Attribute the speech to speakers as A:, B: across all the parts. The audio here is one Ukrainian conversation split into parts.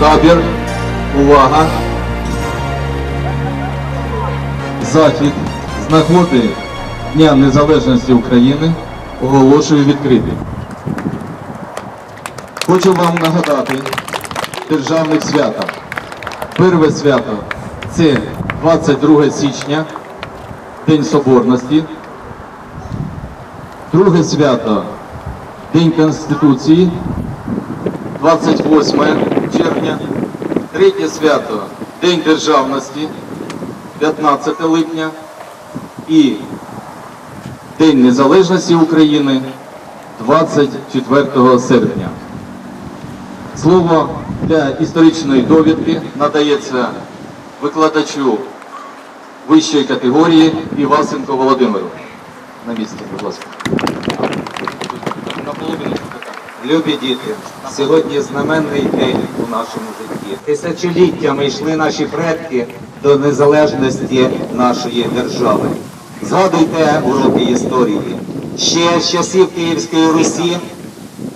A: Табір. Увага. Захід з нагоди Дня Незалежності України оголошую відкритий. Хочу вам нагадати державних свята. Перше свято це 22 січня, День Соборності. Друге свято День Конституції, 28 червня. Третє свято День Державності, 15 липня. І День Незалежності України 24 серпня. Слово для історичної довідки надається викладачу вищої категорії Івасенко Володимиру. На місці, будь ласка.
B: Любі діти, сьогодні знаменний день у нашому житті. Тисячоліттями йшли наші предки до незалежності нашої держави. Згадуйте уроки історії. Ще з часів Київської Русі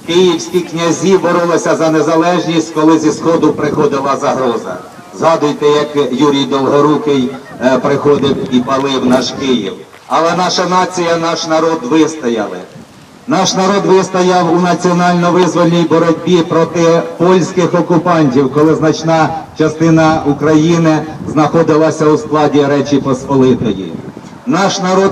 B: київські князі боролися за незалежність, коли зі сходу приходила загроза. Згадуйте, як Юрій Долгорукий е, приходив і палив наш Київ. Але наша нація, наш народ вистояли. Наш народ вистояв у національно-визвольній боротьбі проти польських окупантів, коли значна частина України знаходилася у складі Речі Посполитої. Наш народ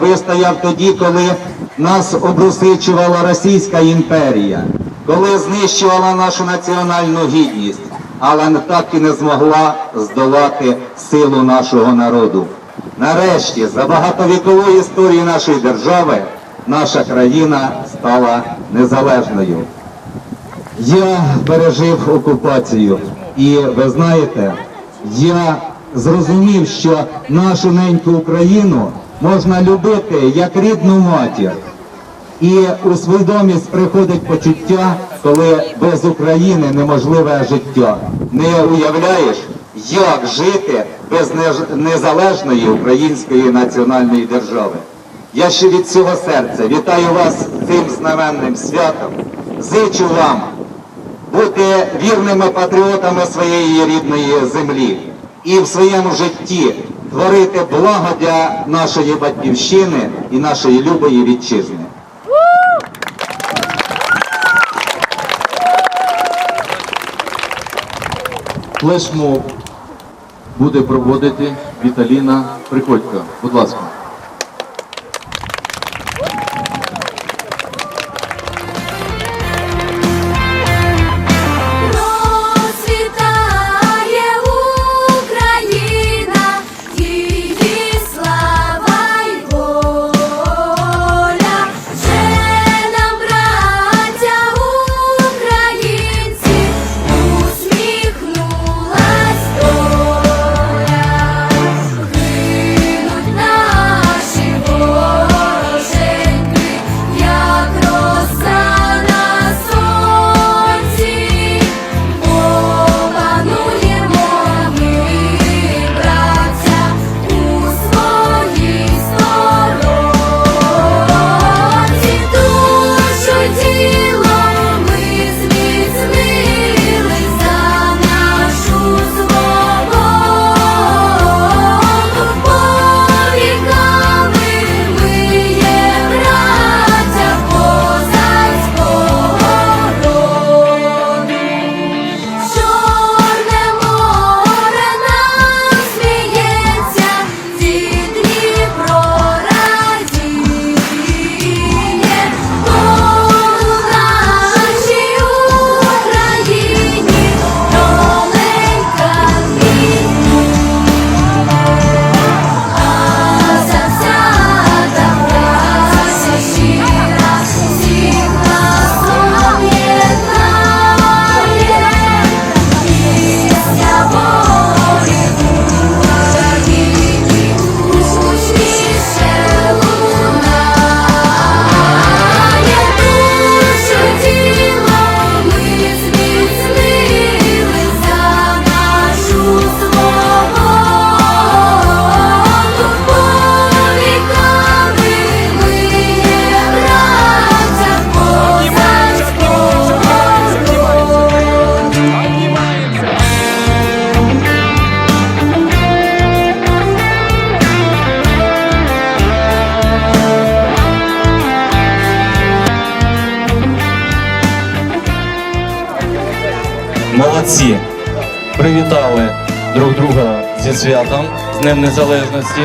B: вистояв тоді, коли нас обрусичувала Російська імперія, коли знищувала нашу національну гідність, але так і не змогла здолати силу нашого народу. Нарешті, за багатовікову історію нашої держави, наша країна стала незалежною. Я пережив окупацію, і ви знаєте, я зрозумів, що нашу неньку Україну можна любити як рідну матір. І у свідомість приходить почуття, коли без України неможливе життя. Не уявляєш, як жити без незалежної української національної держави. Я ще від цього серця вітаю вас цим знаменним святом. Зичу вам бути вірними патріотами своєї рідної землі і в своєму житті творити благо для нашої батьківщини і нашої любої вітчизни.
A: Флешмоб буде проводити Віталіна Приходько. Будь ласка.
C: Молодці. Привітали друг друга зі святом, з Днем Незалежності.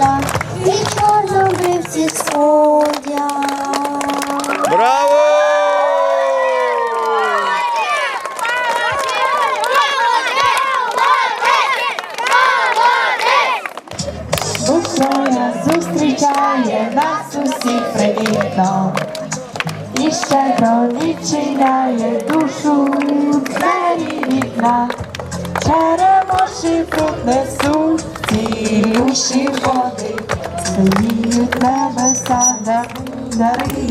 D: Намиса, і чорнобривці сходять.
E: Буквоя зустрічає нас усіх привітно і щедро відчиняє душу двері вікна. Черемоші тут несуть цілющі води, синіють небеса дари.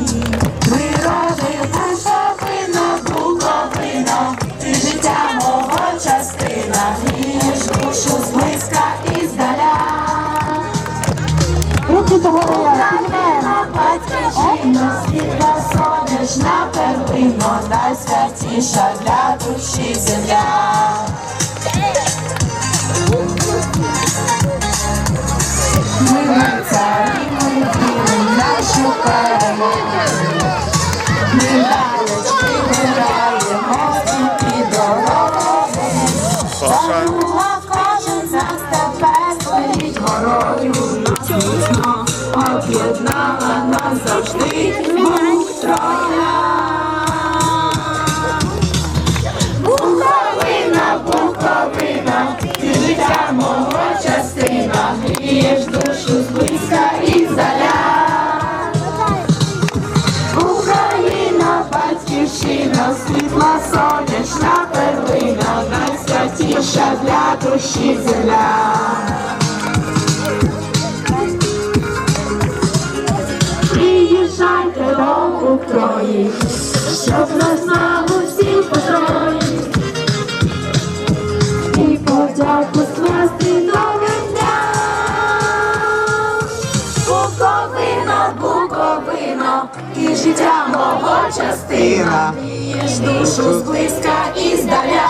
E: Природи буковина, буковина, ти життя мого частина, грієш душу зблизька і здаля. Піднемо. Батьківщина, світла сонячна перлино, найсвятіша для душі земля. Об'єднала нас завжди троя. Буковина, Буковина, ти життя мого частина, грієш душу зблизька і здаля. Україна, батьківщина, світла сонячна перлина, найсвятіша для душі земля. Зблизька і здаля.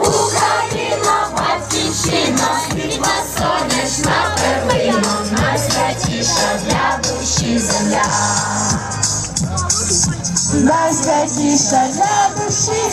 E: Україна, батьківщина, світла сонячна первина, найсвятіша для душі земля. Найсвятіша для душі